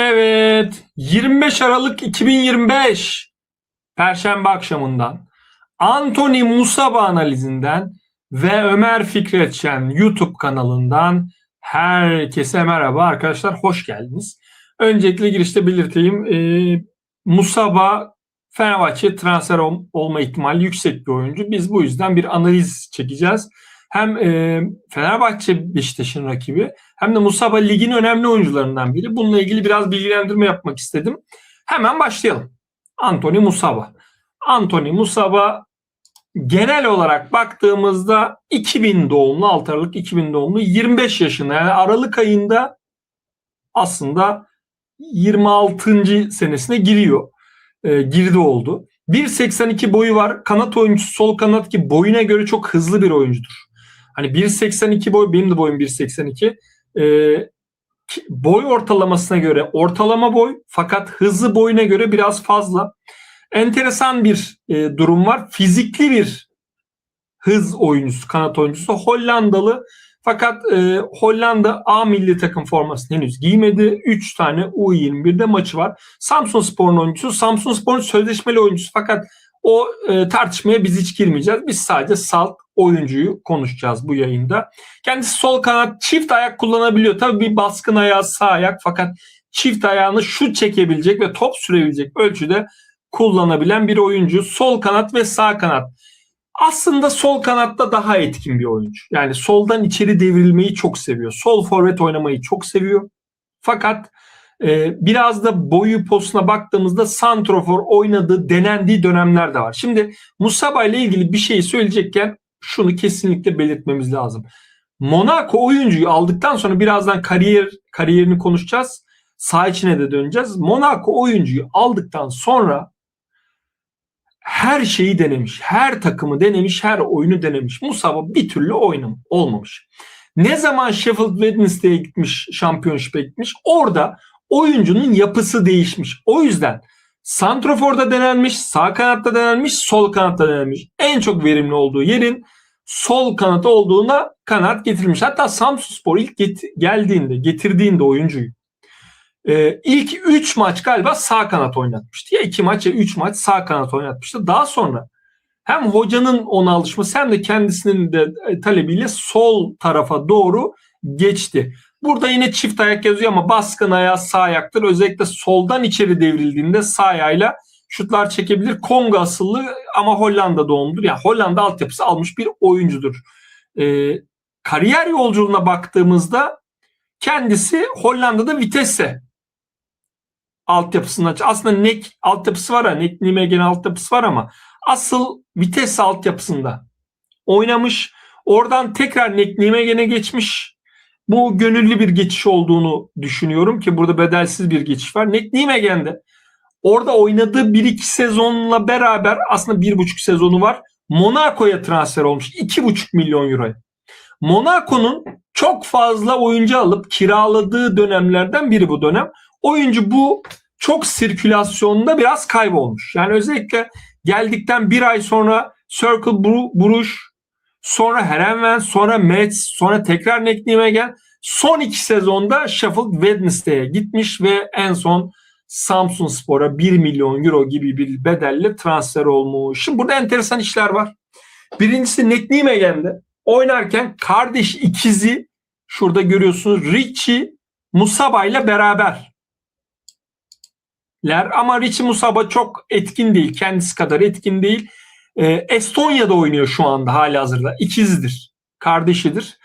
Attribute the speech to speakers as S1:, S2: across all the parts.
S1: Evet, 25 Aralık 2025 Perşembe akşamından Anthony Musaba analizinden ve Ömer Fikretçen YouTube kanalından herkese merhaba arkadaşlar, hoş geldiniz. Öncelikle girişte belirteyim, e, Musaba Fenerbahçe transfer ol- olma ihtimali yüksek bir oyuncu. Biz bu yüzden bir analiz çekeceğiz. Hem e, Fenerbahçe Beşiktaş'ın rakibi hem de Musaba ligin önemli oyuncularından biri. Bununla ilgili biraz bilgilendirme yapmak istedim. Hemen başlayalım. Anthony Musaba. Anthony Musaba genel olarak baktığımızda 2000 doğumlu, 6 Aralık 2000 doğumlu 25 yaşında. Yani Aralık ayında aslında 26. senesine giriyor. E, girdi oldu. 1.82 boyu var. Kanat oyuncusu sol kanat ki boyuna göre çok hızlı bir oyuncudur. Hani 1.82 boy benim de boyum 1.82. Ki- boy ortalamasına göre ortalama boy fakat hızlı boyuna göre biraz fazla. Enteresan bir e, durum var. Fizikli bir hız oyuncusu, kanat oyuncusu. Hollandalı fakat e, Hollanda A milli takım formasını henüz giymedi. 3 tane U21'de maçı var. Samsun Spor'un oyuncusu. Samsun Spor'un sözleşmeli oyuncusu fakat o e, tartışmaya biz hiç girmeyeceğiz. Biz sadece salt oyuncuyu konuşacağız bu yayında. Kendisi sol kanat çift ayak kullanabiliyor. Tabii bir baskın ayağı sağ ayak fakat çift ayağını şut çekebilecek ve top sürebilecek ölçüde kullanabilen bir oyuncu. Sol kanat ve sağ kanat. Aslında sol kanatta daha etkin bir oyuncu. Yani soldan içeri devrilmeyi çok seviyor. Sol forvet oynamayı çok seviyor. Fakat e, biraz da boyu posuna baktığımızda santrofor oynadığı, denendiği dönemler de var. Şimdi Musaba ile ilgili bir şey söyleyecekken şunu kesinlikle belirtmemiz lazım. Monaco oyuncuyu aldıktan sonra birazdan kariyer kariyerini konuşacağız. Sağ içine de döneceğiz. Monaco oyuncuyu aldıktan sonra her şeyi denemiş. Her takımı denemiş, her oyunu denemiş. Musaba bir türlü oynam olmamış. Ne zaman Sheffield Wednesday'e gitmiş, şampiyonşipe gitmiş. Orada oyuncunun yapısı değişmiş. O yüzden Santrofor'da denenmiş, sağ kanatta denenmiş, sol kanatta denenmiş. En çok verimli olduğu yerin sol kanat olduğuna kanaat getirmiş. Hatta Samsunspor ilk get- geldiğinde, getirdiğinde oyuncuyu e, ilk 3 maç galiba sağ kanat oynatmıştı. Ya 2 maç ya 3 maç sağ kanat oynatmıştı. Daha sonra hem hocanın ona alışması hem de kendisinin de e, talebiyle sol tarafa doğru geçti. Burada yine çift ayak yazıyor ama baskın ayağı sağ ayaktır. Özellikle soldan içeri devrildiğinde sağ ayağıyla şutlar çekebilir. Kongo asıllı ama Hollanda doğumludur. Yani Hollanda altyapısı almış bir oyuncudur. Ee, kariyer yolculuğuna baktığımızda kendisi Hollanda'da Vitesse altyapısında aslında Nek altyapısı var ya Nek Nijmegen altyapısı var ama asıl Vitesse altyapısında oynamış. Oradan tekrar Nek Nijmegen'e geçmiş. Bu gönüllü bir geçiş olduğunu düşünüyorum ki burada bedelsiz bir geçiş var. Nek Nijmegen'de orada oynadığı 1-2 sezonla beraber aslında 1,5 sezonu var. Monaco'ya transfer olmuş 2,5 milyon euroya. Monaco'nun çok fazla oyuncu alıp kiraladığı dönemlerden biri bu dönem. Oyuncu bu çok sirkülasyonda biraz kaybolmuş. Yani özellikle geldikten bir ay sonra Circle Bru- Bruges, sonra Herenven, sonra Metz, sonra tekrar Nek Nijmegen son iki sezonda Sheffield Wednesday'e gitmiş ve en son Samsun Spor'a 1 milyon euro gibi bir bedelle transfer olmuş. Şimdi burada enteresan işler var. Birincisi Nek Nijmegen'de oynarken kardeş ikizi şurada görüyorsunuz Richie Musaba ile beraber ler ama Richie Musaba çok etkin değil. Kendisi kadar etkin değil. Ee, Estonya'da oynuyor şu anda hali hazırda. İkizidir. Kardeşidir.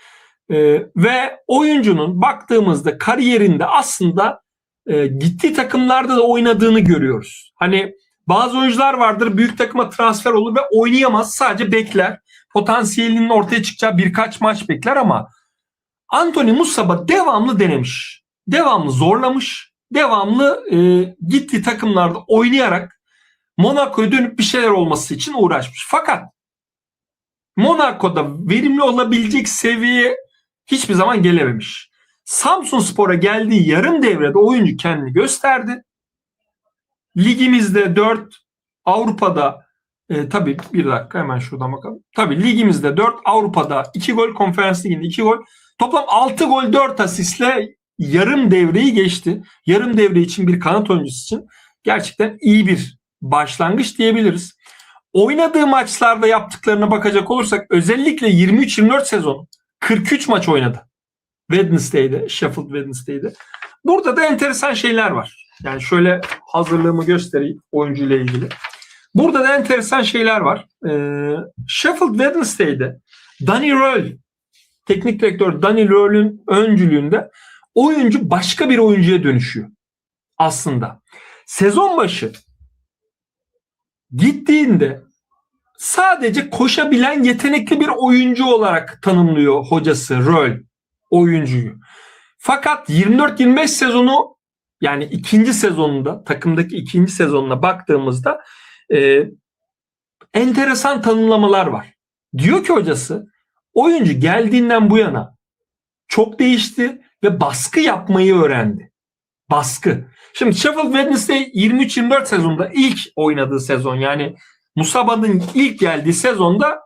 S1: Ee, ve oyuncunun baktığımızda kariyerinde aslında e, gittiği takımlarda da oynadığını görüyoruz. Hani bazı oyuncular vardır büyük takıma transfer olur ve oynayamaz sadece bekler. Potansiyelinin ortaya çıkacağı birkaç maç bekler ama Anthony Musaba devamlı denemiş. Devamlı zorlamış. Devamlı e, gittiği takımlarda oynayarak Monaco'ya dönüp bir şeyler olması için uğraşmış. Fakat Monaco'da verimli olabilecek seviyeye hiçbir zaman gelememiş. Samsun Spor'a geldiği yarım devrede oyuncu kendini gösterdi. Ligimizde 4, Avrupa'da e, tabii bir dakika hemen şuradan bakalım. Tabii ligimizde 4, Avrupa'da 2 gol, konferans liginde 2 gol. Toplam 6 gol 4 asistle yarım devreyi geçti. Yarım devre için bir kanat oyuncusu için gerçekten iyi bir başlangıç diyebiliriz. Oynadığı maçlarda yaptıklarına bakacak olursak özellikle 23-24 sezon 43 maç oynadı. Wednesday'de, Sheffield Wednesday'de. Burada da enteresan şeyler var. Yani şöyle hazırlığımı göstereyim oyuncuyla ilgili. Burada da enteresan şeyler var. Ee, Sheffield Wednesday'de Danny Röhl, teknik direktör Danny Röhl'ün öncülüğünde oyuncu başka bir oyuncuya dönüşüyor. Aslında. Sezon başı gittiğinde sadece koşabilen yetenekli bir oyuncu olarak tanımlıyor hocası Röhl oyuncuyu. Fakat 24-25 sezonu yani ikinci sezonunda takımdaki ikinci sezonuna baktığımızda e, enteresan tanımlamalar var. Diyor ki hocası oyuncu geldiğinden bu yana çok değişti ve baskı yapmayı öğrendi. Baskı. Şimdi Sheffield Wednesday 23-24 sezonda ilk oynadığı sezon yani Musaba'nın ilk geldiği sezonda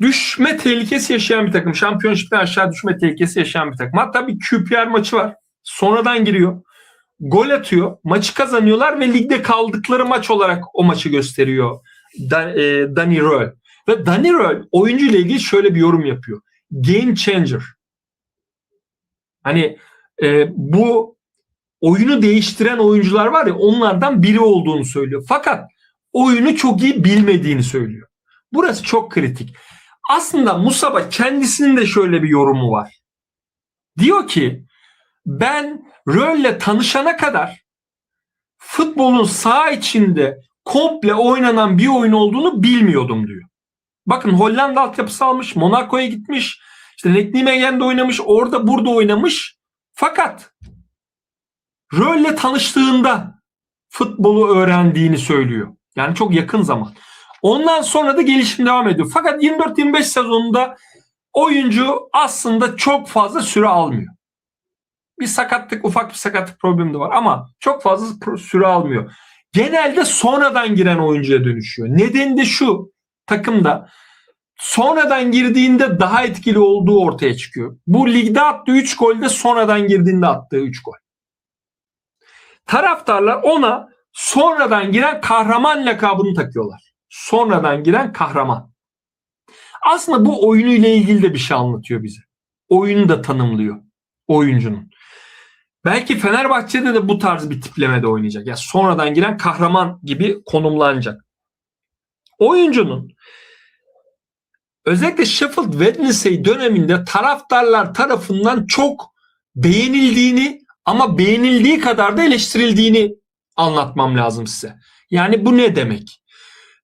S1: düşme tehlikesi yaşayan bir takım. Şampiyonşipten aşağı düşme tehlikesi yaşayan bir takım. Hatta bir QPR maçı var. Sonradan giriyor. Gol atıyor. Maçı kazanıyorlar ve ligde kaldıkları maç olarak o maçı gösteriyor e, Danny Röhl. Ve Danny Röhl oyuncu ile ilgili şöyle bir yorum yapıyor. Game changer. Hani e, bu oyunu değiştiren oyuncular var ya onlardan biri olduğunu söylüyor. Fakat oyunu çok iyi bilmediğini söylüyor. Burası çok kritik. Aslında Musaba kendisinin de şöyle bir yorumu var. Diyor ki ben Röl'le tanışana kadar futbolun sağ içinde komple oynanan bir oyun olduğunu bilmiyordum diyor. Bakın Hollanda altyapısı almış, Monaco'ya gitmiş, işte Nijmegen'de oynamış, orada burada oynamış. Fakat Röl'le tanıştığında futbolu öğrendiğini söylüyor. Yani çok yakın zaman. Ondan sonra da gelişim devam ediyor. Fakat 24-25 sezonunda oyuncu aslında çok fazla süre almıyor. Bir sakatlık, ufak bir sakatlık problemi de var ama çok fazla süre almıyor. Genelde sonradan giren oyuncuya dönüşüyor. Nedeni de şu takımda sonradan girdiğinde daha etkili olduğu ortaya çıkıyor. Bu ligde attığı 3 golde sonradan girdiğinde attığı 3 gol. Taraftarlar ona sonradan giren kahraman lakabını takıyorlar. Sonradan giren kahraman. Aslında bu oyunu ile ilgili de bir şey anlatıyor bize. Oyunu da tanımlıyor oyuncunun. Belki Fenerbahçe'de de bu tarz bir tiplemede oynayacak. Yani sonradan giren kahraman gibi konumlanacak. Oyuncunun özellikle Sheffield Wednesday döneminde taraftarlar tarafından çok beğenildiğini ama beğenildiği kadar da eleştirildiğini anlatmam lazım size. Yani bu ne demek?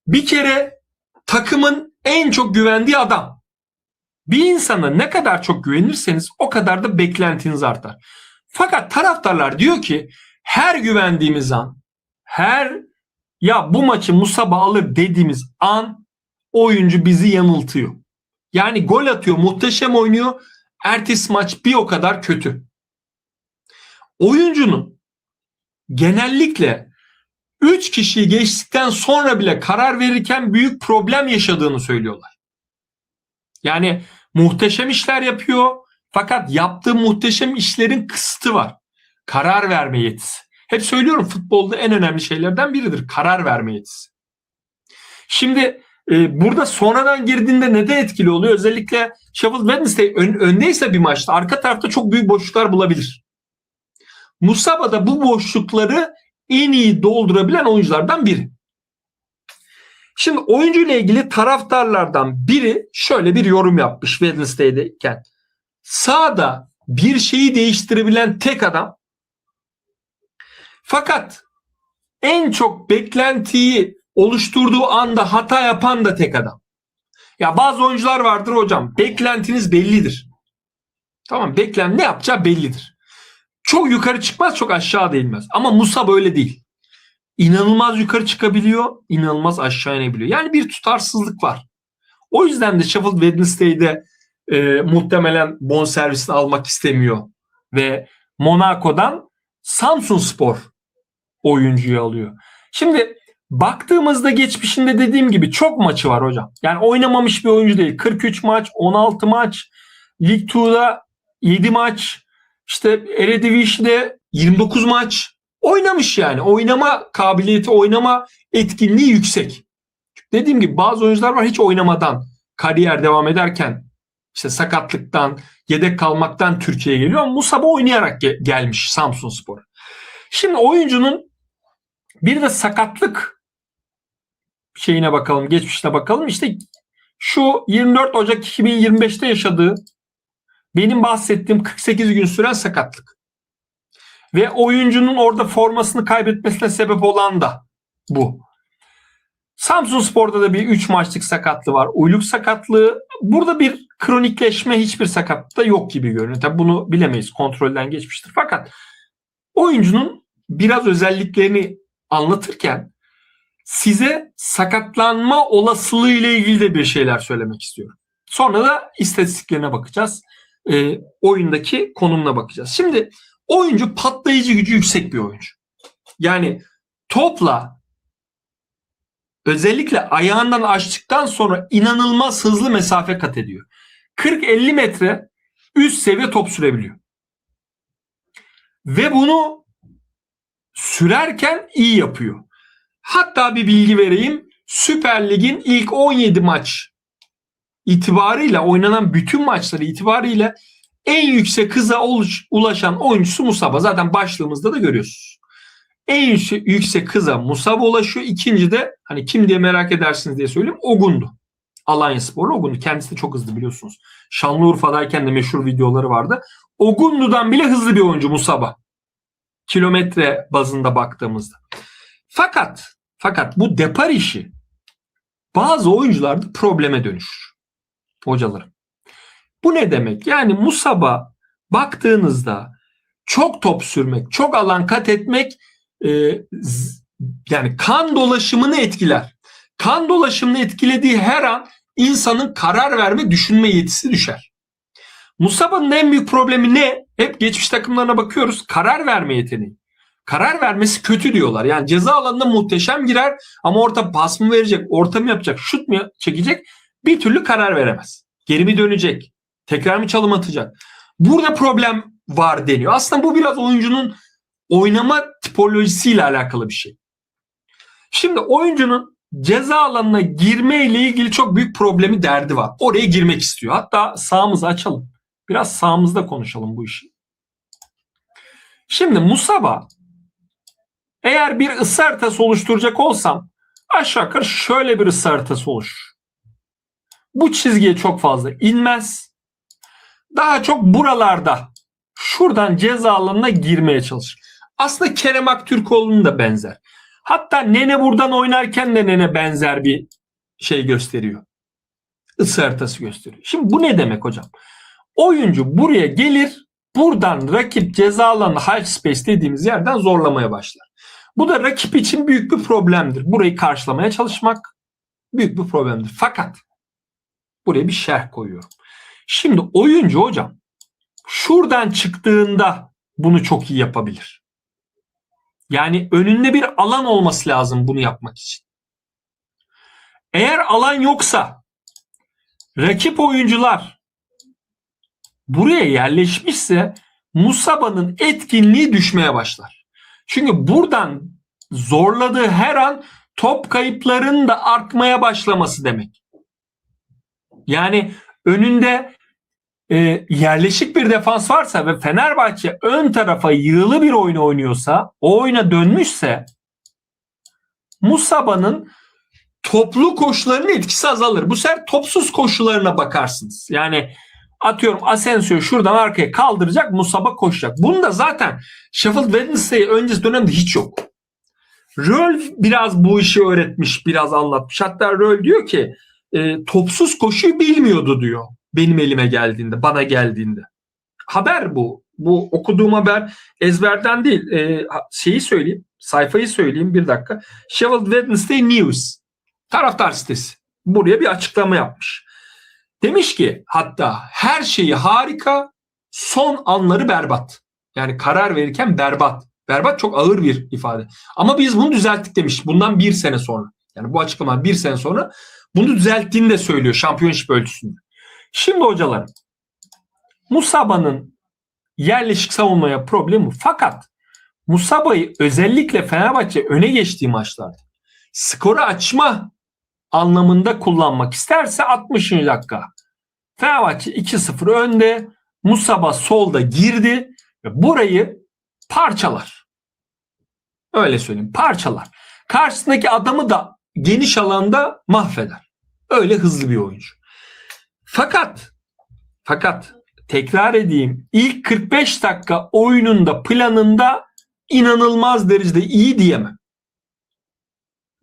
S1: Bir kere takımın en çok güvendiği adam. Bir insana ne kadar çok güvenirseniz o kadar da beklentiniz artar. Fakat taraftarlar diyor ki her güvendiğimiz an, her ya bu maçı Musaba alır dediğimiz an oyuncu bizi yanıltıyor. Yani gol atıyor, muhteşem oynuyor. Ertesi maç bir o kadar kötü. Oyuncunun genellikle 3 kişiyi geçtikten sonra bile karar verirken büyük problem yaşadığını söylüyorlar. Yani muhteşem işler yapıyor fakat yaptığı muhteşem işlerin kısıtı var. Karar verme yetisi. Hep söylüyorum futbolda en önemli şeylerden biridir karar verme yetisi. Şimdi e, burada sonradan girdiğinde neden etkili oluyor? Özellikle Sheffield Wednesday ön, öndeyse bir maçta arka tarafta çok büyük boşluklar bulabilir. Musaba da bu boşlukları en iyi doldurabilen oyunculardan biri. Şimdi oyuncu ile ilgili taraftarlardan biri şöyle bir yorum yapmış Wednesday'deyken. Sağda bir şeyi değiştirebilen tek adam fakat en çok beklentiyi oluşturduğu anda hata yapan da tek adam. Ya bazı oyuncular vardır hocam. Beklentiniz bellidir. Tamam beklen ne yapacağı bellidir. Çok yukarı çıkmaz çok aşağı değilmez. Ama Musa böyle değil. İnanılmaz yukarı çıkabiliyor, inanılmaz aşağı inebiliyor. Yani bir tutarsızlık var. O yüzden de Sheffield Wednesday'de e, muhtemelen bonservisini almak istemiyor. Ve Monaco'dan Samsun Spor oyuncuyu alıyor. Şimdi baktığımızda geçmişinde dediğim gibi çok maçı var hocam. Yani oynamamış bir oyuncu değil. 43 maç, 16 maç, Lig 2'da 7 maç, işte Eredivisie'de 29 maç oynamış yani. Oynama kabiliyeti, oynama etkinliği yüksek. Dediğim gibi bazı oyuncular var hiç oynamadan kariyer devam ederken işte sakatlıktan, yedek kalmaktan Türkiye'ye geliyor. Musaba oynayarak ge- gelmiş Samsun Spor. Şimdi oyuncunun bir de sakatlık şeyine bakalım, geçmişine bakalım. İşte şu 24 Ocak 2025'te yaşadığı benim bahsettiğim 48 gün süren sakatlık. Ve oyuncunun orada formasını kaybetmesine sebep olan da bu. Samsun Spor'da da bir 3 maçlık sakatlığı var. Uyluk sakatlığı. Burada bir kronikleşme hiçbir sakatlıkta yok gibi görünüyor. Tabii bunu bilemeyiz. Kontrolden geçmiştir. Fakat oyuncunun biraz özelliklerini anlatırken size sakatlanma olasılığı ile ilgili de bir şeyler söylemek istiyorum. Sonra da istatistiklerine bakacağız. E, oyundaki konumuna bakacağız. Şimdi oyuncu patlayıcı gücü yüksek bir oyuncu. Yani topla özellikle ayağından açtıktan sonra inanılmaz hızlı mesafe kat ediyor. 40-50 metre üst seviye top sürebiliyor. Ve bunu sürerken iyi yapıyor. Hatta bir bilgi vereyim. Süper Lig'in ilk 17 maç itibarıyla oynanan bütün maçları itibariyle en yüksek hıza ulaşan oyuncusu Musaba. Zaten başlığımızda da görüyorsunuz. En yüksek hıza Musaba ulaşıyor. İkinci de hani kim diye merak edersiniz diye söyleyeyim Ogundu. Alanya Sporlu Ogundu. Kendisi de çok hızlı biliyorsunuz. Şanlıurfa'dayken de meşhur videoları vardı. Ogundu'dan bile hızlı bir oyuncu Musaba. Kilometre bazında baktığımızda. Fakat fakat bu depar işi bazı oyuncularda probleme dönüşür. Hocalarım. Bu ne demek? Yani Musab'a baktığınızda çok top sürmek, çok alan kat etmek e, yani kan dolaşımını etkiler. Kan dolaşımını etkilediği her an insanın karar verme, düşünme yetisi düşer. Musaba'nın en büyük problemi ne? Hep geçmiş takımlarına bakıyoruz. Karar verme yeteneği. Karar vermesi kötü diyorlar. Yani ceza alanına muhteşem girer ama orta pas mı verecek, orta mı yapacak, şut mu çekecek bir türlü karar veremez. Geri mi dönecek? Tekrar mı çalım atacak? Burada problem var deniyor. Aslında bu biraz oyuncunun oynama tipolojisiyle alakalı bir şey. Şimdi oyuncunun ceza alanına girme ile ilgili çok büyük problemi derdi var. Oraya girmek istiyor. Hatta sağımızı açalım. Biraz sağımızda konuşalım bu işi. Şimdi Musaba eğer bir ısı haritası oluşturacak olsam aşağı yukarı şöyle bir ısı haritası oluşur. Bu çizgiye çok fazla inmez. Daha çok buralarda şuradan ceza alanına girmeye çalışır. Aslında Kerem Aktürkoğlu'nun da benzer. Hatta Nene buradan oynarken de Nene benzer bir şey gösteriyor. Isı haritası gösteriyor. Şimdi bu ne demek hocam? Oyuncu buraya gelir buradan rakip ceza alanı half space dediğimiz yerden zorlamaya başlar. Bu da rakip için büyük bir problemdir. Burayı karşılamaya çalışmak büyük bir problemdir. Fakat buraya bir şerh koyuyorum. Şimdi oyuncu hocam şuradan çıktığında bunu çok iyi yapabilir. Yani önünde bir alan olması lazım bunu yapmak için. Eğer alan yoksa rakip oyuncular buraya yerleşmişse Musaba'nın etkinliği düşmeye başlar. Çünkü buradan zorladığı her an top kayıplarının da artmaya başlaması demek. Yani önünde e, yerleşik bir defans varsa ve Fenerbahçe ön tarafa yığılı bir oyun oynuyorsa, o oyuna dönmüşse Musaba'nın toplu koşularının etkisi azalır. Bu sefer topsuz koşularına bakarsınız. Yani atıyorum Asensio şuradan arkaya kaldıracak Musaba koşacak. Bunu da zaten Sheffield Wednesday öncesi dönemde hiç yok. Röl biraz bu işi öğretmiş, biraz anlatmış. Hatta Röl diyor ki e, topsuz koşuyu bilmiyordu diyor. Benim elime geldiğinde, bana geldiğinde. Haber bu. Bu okuduğum haber ezberden değil. E, şeyi söyleyeyim, sayfayı söyleyeyim bir dakika. Sheffield Wednesday News. Taraftar sitesi. Buraya bir açıklama yapmış. Demiş ki hatta her şeyi harika, son anları berbat. Yani karar verirken berbat. Berbat çok ağır bir ifade. Ama biz bunu düzelttik demiş. Bundan bir sene sonra. Yani bu açıklama bir sene sonra bunu düzelttiğini de söylüyor şampiyonşip ölçüsünde. Şimdi hocalarım Musaba'nın yerleşik savunmaya problemi. Fakat Musaba'yı özellikle Fenerbahçe öne geçtiği maçlarda skoru açma anlamında kullanmak isterse 60. dakika. Fenerbahçe 2-0 önde. Musaba solda girdi ve burayı parçalar. Öyle söyleyeyim parçalar. Karşısındaki adamı da geniş alanda mahveder. Öyle hızlı bir oyuncu. Fakat fakat tekrar edeyim ilk 45 dakika oyununda planında inanılmaz derecede iyi diyemem.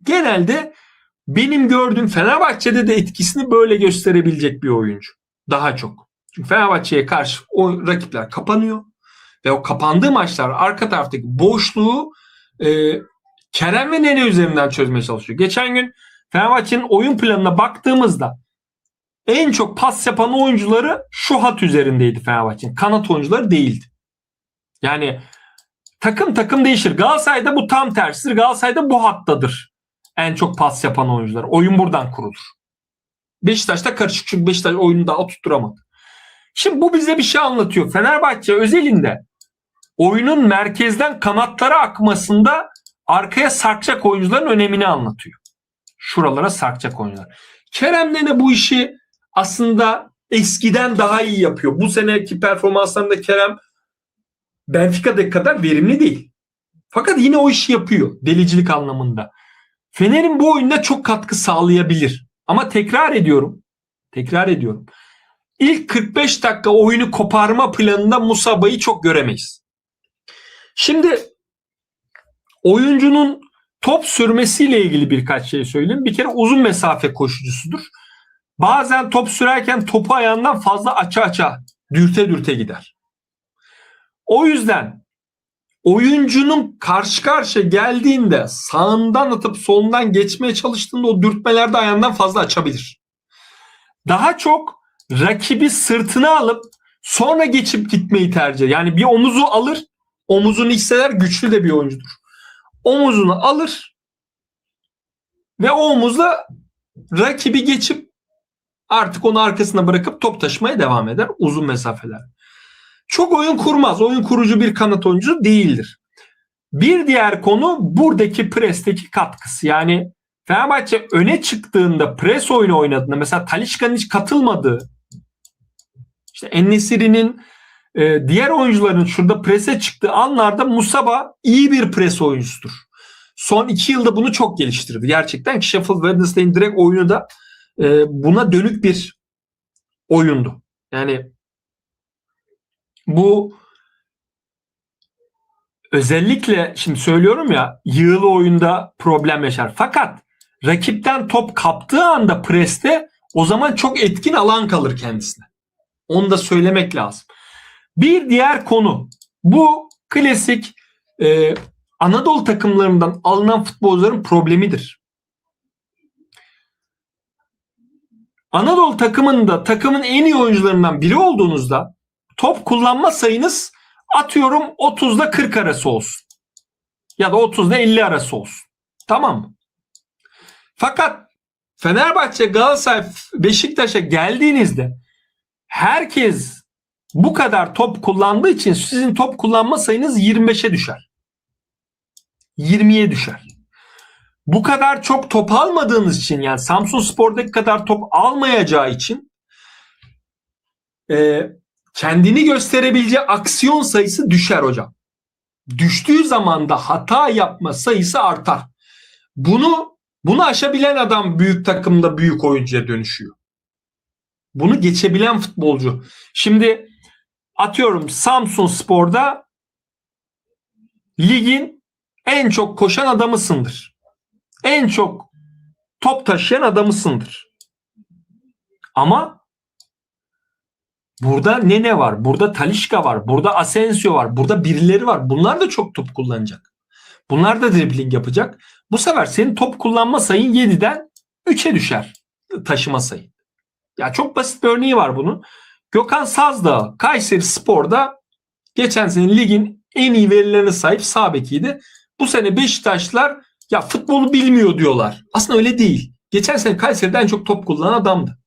S1: Genelde benim gördüğüm Fenerbahçe'de de etkisini böyle gösterebilecek bir oyuncu. Daha çok. Çünkü Fenerbahçe'ye karşı o rakipler kapanıyor. Ve o kapandığı maçlar arka taraftaki boşluğu e, Kerem ve Nene üzerinden çözmeye çalışıyor. Geçen gün Fenerbahçe'nin oyun planına baktığımızda en çok pas yapan oyuncuları şu hat üzerindeydi Fenerbahçe'nin. Kanat oyuncuları değildi. Yani takım takım değişir. Galatasaray'da bu tam tersidir. Galatasaray'da bu hattadır. En çok pas yapan oyuncular. Oyun buradan kurulur. Beşiktaş'ta karışık çünkü Beşiktaş oyunu daha tutturamadı. Şimdi bu bize bir şey anlatıyor. Fenerbahçe özelinde oyunun merkezden kanatlara akmasında arkaya sarkacak oyuncuların önemini anlatıyor. Şuralara sarkacak oyuncular. Kerem Nene bu işi aslında eskiden daha iyi yapıyor. Bu seneki performanslarında Kerem Benfica'daki kadar verimli değil. Fakat yine o işi yapıyor delicilik anlamında. Fener'in bu oyunda çok katkı sağlayabilir. Ama tekrar ediyorum. Tekrar ediyorum. İlk 45 dakika oyunu koparma planında Musaba'yı çok göremeyiz. Şimdi oyuncunun top sürmesiyle ilgili birkaç şey söyleyeyim. Bir kere uzun mesafe koşucusudur. Bazen top sürerken topu ayağından fazla aça aça, dürte dürte gider. O yüzden oyuncunun karşı karşıya geldiğinde sağından atıp solundan geçmeye çalıştığında o dürtmelerde ayağından fazla açabilir. Daha çok rakibi sırtına alıp sonra geçip gitmeyi tercih. Yani bir omuzu alır, omuzunu hisseder güçlü de bir oyuncudur. Omuzunu alır ve o omuzla rakibi geçip artık onu arkasına bırakıp top taşımaya devam eder uzun mesafeler. Çok oyun kurmaz. Oyun kurucu bir kanat oyuncusu değildir. Bir diğer konu buradaki presteki katkısı. Yani Fenerbahçe öne çıktığında pres oyunu oynadığında mesela Talişka'nın hiç katılmadığı işte Ennesiri'nin e, diğer oyuncuların şurada prese çıktığı anlarda Musaba iyi bir pres oyuncusudur. Son iki yılda bunu çok geliştirdi. Gerçekten Sheffield Wednesday'in direkt oyunu da e, buna dönük bir oyundu. Yani bu özellikle şimdi söylüyorum ya yığılı oyunda problem yaşar. Fakat rakipten top kaptığı anda preste o zaman çok etkin alan kalır kendisine. Onu da söylemek lazım. Bir diğer konu bu klasik e, Anadolu takımlarından alınan futbolcuların problemidir. Anadolu takımında takımın en iyi oyuncularından biri olduğunuzda top kullanma sayınız atıyorum 30'da 40 arası olsun. Ya da 30'da 50 arası olsun. Tamam mı? Fakat Fenerbahçe, Galatasaray, Beşiktaş'a geldiğinizde herkes bu kadar top kullandığı için sizin top kullanma sayınız 25'e düşer. 20'ye düşer. Bu kadar çok top almadığınız için yani Samsun Spor'daki kadar top almayacağı için e, kendini gösterebileceği aksiyon sayısı düşer hocam. Düştüğü zaman da hata yapma sayısı artar. Bunu bunu aşabilen adam büyük takımda büyük oyuncuya dönüşüyor. Bunu geçebilen futbolcu. Şimdi atıyorum Samsun Spor'da ligin en çok koşan adamısındır. En çok top taşıyan adamısındır. Ama burada ne ne var? Burada Talişka var. Burada Asensio var. Burada birileri var. Bunlar da çok top kullanacak. Bunlar da dribbling yapacak. Bu sefer senin top kullanma sayın 7'den 3'e düşer taşıma sayın. Ya çok basit bir örneği var bunun. Gökhan Sazdağ Kayseri Spor'da geçen sene ligin en iyi verilerine sahip sağ bekiydi. Bu sene Beşiktaşlar ya futbolu bilmiyor diyorlar. Aslında öyle değil. Geçen sene Kayseri'de en çok top kullanan adamdı.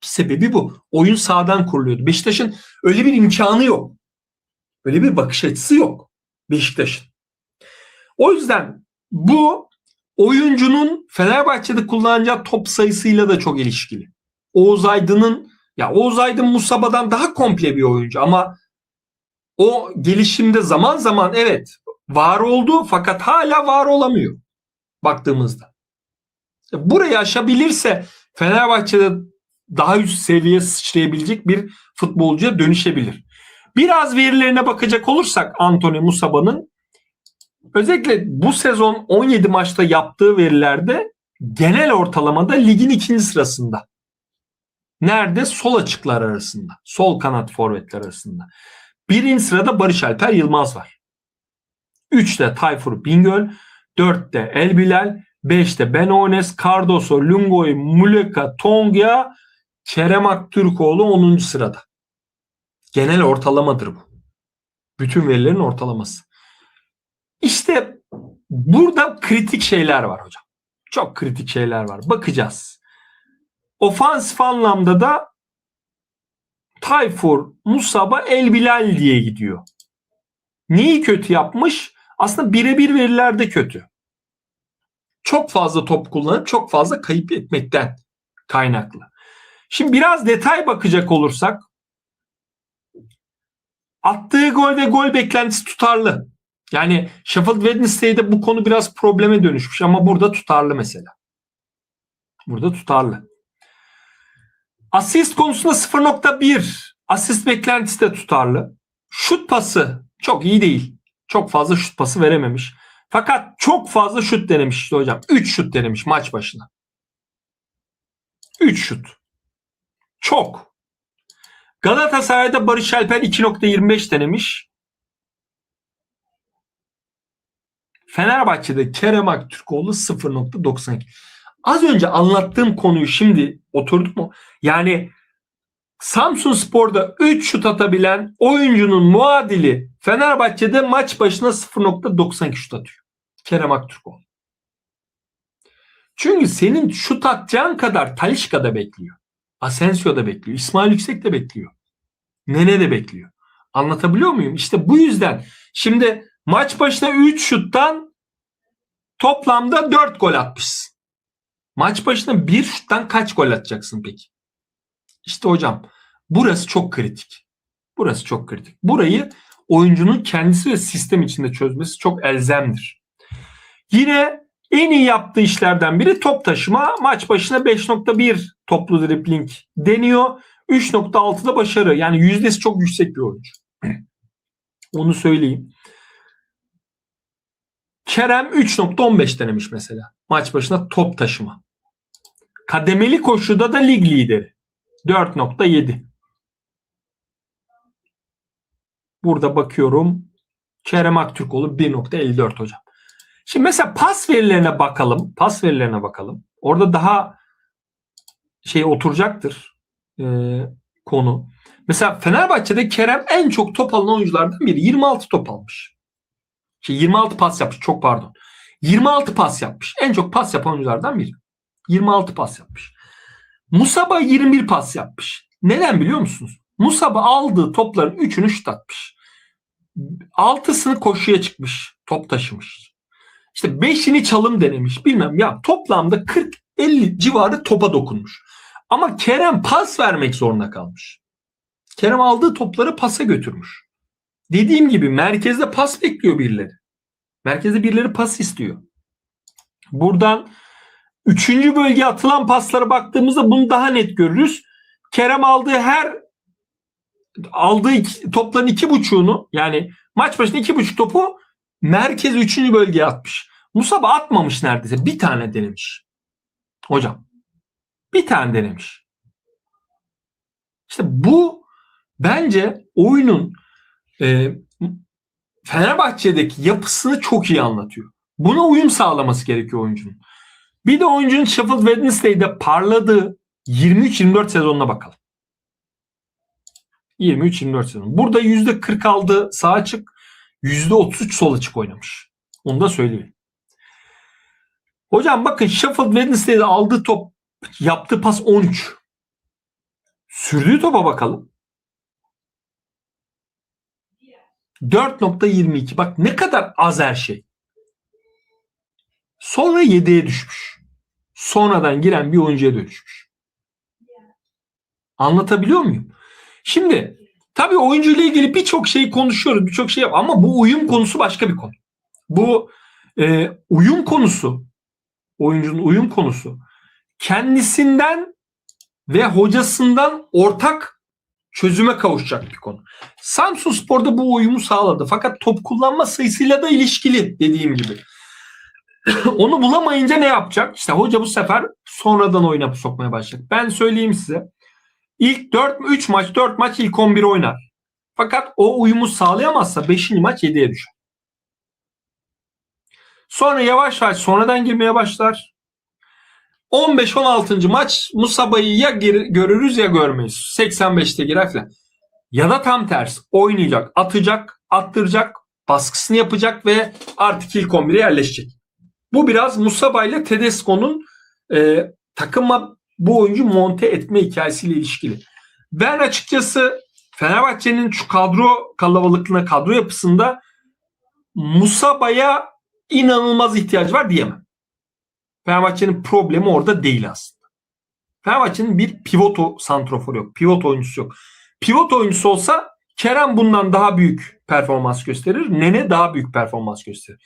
S1: Sebebi bu. Oyun sağdan kuruluyordu. Beşiktaş'ın öyle bir imkanı yok. Öyle bir bakış açısı yok Beşiktaş'ın. O yüzden bu oyuncunun Fenerbahçe'de kullanacağı top sayısıyla da çok ilişkili. Oğuz Aydın'ın ya Oğuz Aydın Musaba'dan daha komple bir oyuncu ama o gelişimde zaman zaman evet var oldu fakat hala var olamıyor baktığımızda. Burayı aşabilirse Fenerbahçe'de daha üst seviye sıçrayabilecek bir futbolcuya dönüşebilir. Biraz verilerine bakacak olursak Anthony Musaba'nın özellikle bu sezon 17 maçta yaptığı verilerde genel ortalamada ligin ikinci sırasında. Nerede? Sol açıklar arasında. Sol kanat forvetler arasında. Birinci sırada Barış Alper Yılmaz var. Üçte Tayfur Bingöl. Dörtte El Bilal. Beşte Ben Ones, Cardoso, Lungoy, Muleka, Tonga, Kerem Aktürkoğlu 10. sırada. Genel ortalamadır bu. Bütün verilerin ortalaması. İşte burada kritik şeyler var hocam. Çok kritik şeyler var. Bakacağız. Ofansif anlamda da Tayfur, Musaba, El Bilal diye gidiyor. Neyi kötü yapmış? Aslında birebir verilerde kötü. Çok fazla top kullanıp çok fazla kayıp etmekten kaynaklı. Şimdi biraz detay bakacak olursak attığı gol ve gol beklentisi tutarlı. Yani Sheffield Wednesday'de bu konu biraz probleme dönüşmüş ama burada tutarlı mesela. Burada tutarlı. Asist konusunda 0.1. Asist beklentisi de tutarlı. Şut pası çok iyi değil. Çok fazla şut pası verememiş. Fakat çok fazla şut denemiş işte hocam. 3 şut denemiş maç başına. 3 şut. Çok. Galatasaray'da Barış Alper 2.25 denemiş. Fenerbahçe'de Kerem Aktürkoğlu 0.92. Az önce anlattığım konuyu şimdi oturduk mu? Yani Samsun Spor'da 3 şut atabilen oyuncunun muadili Fenerbahçe'de maç başına 0.92 şut atıyor. Kerem Aktürkoğlu. Çünkü senin şut atacağın kadar Talişka da bekliyor. Asensio da bekliyor. İsmail Yüksek de bekliyor. Nene de bekliyor. Anlatabiliyor muyum? İşte bu yüzden şimdi maç başına 3 şuttan toplamda 4 gol atmışsın. Maç başına bir şuttan kaç gol atacaksın peki? İşte hocam burası çok kritik. Burası çok kritik. Burayı oyuncunun kendisi ve sistem içinde çözmesi çok elzemdir. Yine en iyi yaptığı işlerden biri top taşıma. Maç başına 5.1 toplu dribling deniyor. 3.6'da başarı. Yani yüzdesi çok yüksek bir oyuncu. Onu söyleyeyim. Kerem 3.15 denemiş mesela. Maç başına top taşıma. Kademeli koşuda da lig lideri. 4.7. Burada bakıyorum. Kerem Aktürkoğlu 1.54 hocam. Şimdi mesela pas verilerine bakalım. Pas verilerine bakalım. Orada daha şey oturacaktır e, konu. Mesela Fenerbahçe'de Kerem en çok top alan oyunculardan biri. 26 top almış. Şey 26 pas yapmış. Çok pardon. 26 pas yapmış. En çok pas yapan oyunculardan biri. 26 pas yapmış. Musaba 21 pas yapmış. Neden biliyor musunuz? Musaba aldığı topların 3'ünü şut atmış. 6'sını koşuya çıkmış. Top taşımış. İşte 5'ini çalım denemiş. Bilmem ya toplamda 40-50 civarı topa dokunmuş. Ama Kerem pas vermek zorunda kalmış. Kerem aldığı topları pasa götürmüş. Dediğim gibi merkezde pas bekliyor birileri. Merkezde birileri pas istiyor. Buradan üçüncü bölgeye atılan paslara baktığımızda bunu daha net görürüz. Kerem aldığı her aldığı iki, topların iki buçuğunu yani maç başına iki buçuk topu merkez üçüncü bölgeye atmış. Musaba atmamış neredeyse. Bir tane denemiş. Hocam. Bir tane denemiş. İşte bu bence oyunun e, Fenerbahçe'deki yapısını çok iyi anlatıyor. Buna uyum sağlaması gerekiyor oyuncunun. Bir de oyuncunun Sheffield Wednesday'de parladığı 23-24 sezonuna bakalım. 23-24 sezon. Burada %40 aldı sağ açık, %33 sol açık oynamış. Onu da söyleyeyim. Hocam bakın Sheffield Wednesday'de aldığı top, yaptığı pas 13. Sürdüğü topa bakalım. 4.22. Bak ne kadar az her şey. Sonra 7'ye düşmüş. Sonradan giren bir oyuncuya dönüşmüş. Anlatabiliyor muyum? Şimdi tabii oyuncu ile ilgili birçok şey konuşuyoruz, birçok şey yap ama bu uyum konusu başka bir konu. Bu e, uyum konusu, oyuncunun uyum konusu kendisinden ve hocasından ortak çözüme kavuşacak bir konu. Samsun Spor'da bu uyumu sağladı. Fakat top kullanma sayısıyla da ilişkili dediğim gibi. Onu bulamayınca ne yapacak? İşte hoca bu sefer sonradan oyuna sokmaya başlayacak. Ben söyleyeyim size. İlk 4 3 maç 4 maç ilk 11 oynar. Fakat o uyumu sağlayamazsa 5. maç 7'ye düşer. Sonra yavaş yavaş sonradan girmeye başlar. 15-16. maç Musaba'yı ya görürüz ya görmeyiz. 85'te girer falan. Ya da tam tersi oynayacak, atacak, attıracak, baskısını yapacak ve artık ilk 11'e yerleşecek. Bu biraz Musaba ile Tedesco'nun e, takıma bu oyuncu monte etme hikayesiyle ilişkili. Ben açıkçası Fenerbahçe'nin şu kadro kalabalıklığına, kadro yapısında Musaba'ya inanılmaz ihtiyacı var diyemem. Fenerbahçe'nin problemi orada değil aslında. Fenerbahçe'nin bir pivot santrofor yok. Pivot oyuncusu yok. Pivot oyuncusu olsa Kerem bundan daha büyük performans gösterir. Nene daha büyük performans gösterir.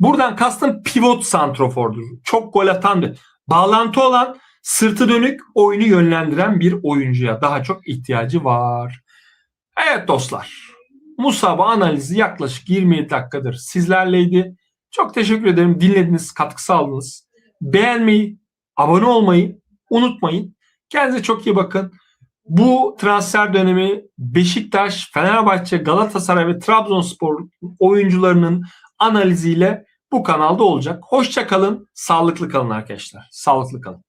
S1: Buradan kastım pivot santrofordur. Çok gol atan bir bağlantı olan sırtı dönük oyunu yönlendiren bir oyuncuya daha çok ihtiyacı var. Evet dostlar. Musaba analizi yaklaşık 27 dakikadır sizlerleydi. Çok teşekkür ederim. Dinlediniz, katkı sağladınız. Beğenmeyi, abone olmayı unutmayın. Kendinize çok iyi bakın. Bu transfer dönemi Beşiktaş, Fenerbahçe, Galatasaray ve Trabzonspor oyuncularının analiziyle bu kanalda olacak. Hoşça kalın, sağlıklı kalın arkadaşlar. Sağlıklı kalın.